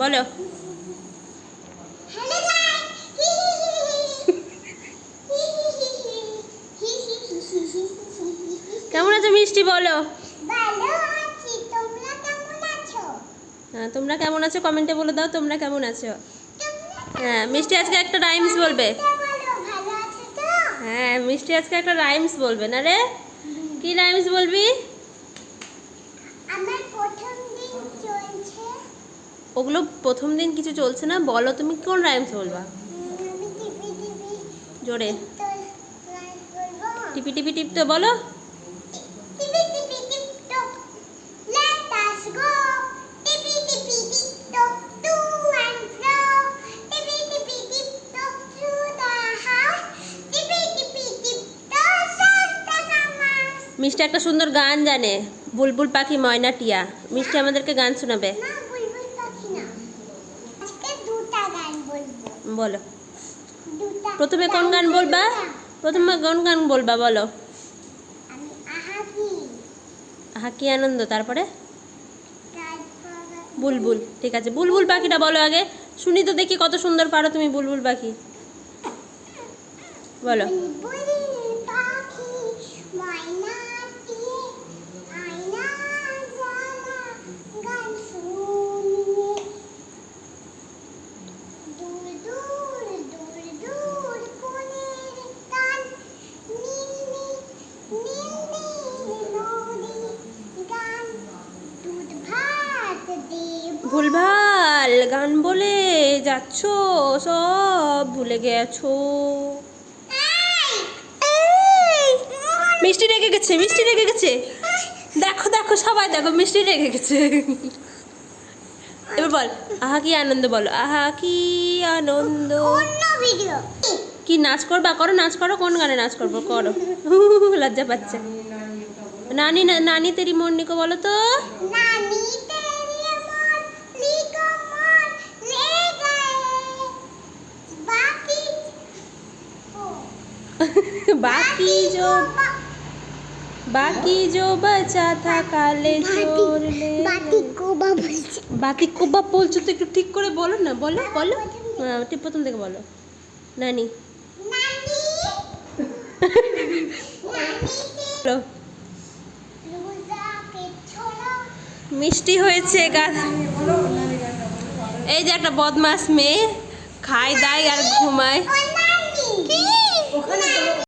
বলো। কেমন আছো মিষ্টি, বলো। হ্যাঁ তোমরা কেমন আছো? কমেন্টে বলে দাও, তোমরা কেমন আছো? হ্যাঁ মিষ্টি আজকে একটা রাইমস বলবে। হ্যাঁ মিষ্টি আজকে একটা রাইমস বলবে না রে? কি রাইমস বলবি আমার প্রথম দিন চলছে ওগুলো প্রথম দিন কিছু চলছে না। বলো তুমি কোন রাইমস বলবা? জোরে। টিপি টিপি, টিপ তো বলো। মিষ্টি একটা সুন্দর গান জানে। বুলবুল পাখি, ময়না টিয়া। মিষ্টি আমাদেরকে গান শোনাবে না বুলবুল পাখি না আজকে দুটা গান বলব বলো। প্রথমে কোন গান বলবা? প্রথমে কোন গান বলবা বলো। আহা কি আনন্দ তারপরে? বুলবুল ঠিক আছে। বুলবুল পাখিটা বলো আগে। শুনি তো দেখি কত সুন্দর পারো তুমি বুলবুল পাখি। বলো। ভুলভাল গান বলে যাচ্ছ, সব ভুলে গেছো। মিষ্টি রেগে গেছে, মিষ্টি রেগে গেছে। দেখো দেখো, সবাই দেখো, মিষ্টি রেগে গেছে। এবার বল, আহা কি আনন্দ বলো, আহা কি আনন্দ। কি নাচ করবা? করো, নাচ করো, কোন গানে নাচ করব? করো। লজ্জা পাচ্ছে। নানি নানি তেরি মন্নিকে বলো তো। नानी बाकी जो बाकी जो बचा था काले चोर ने বাতি কোবাব বলছো তো একটু ঠিক করে বলো না বলো বলো। হ্যাঁ প্রথম থেকে বলো। নানি। মিষ্টি হয়েছে গাছ এই যে একটা বদমাস মেয়ে খায় দায় আর ঘুমায়। 我喝你喝。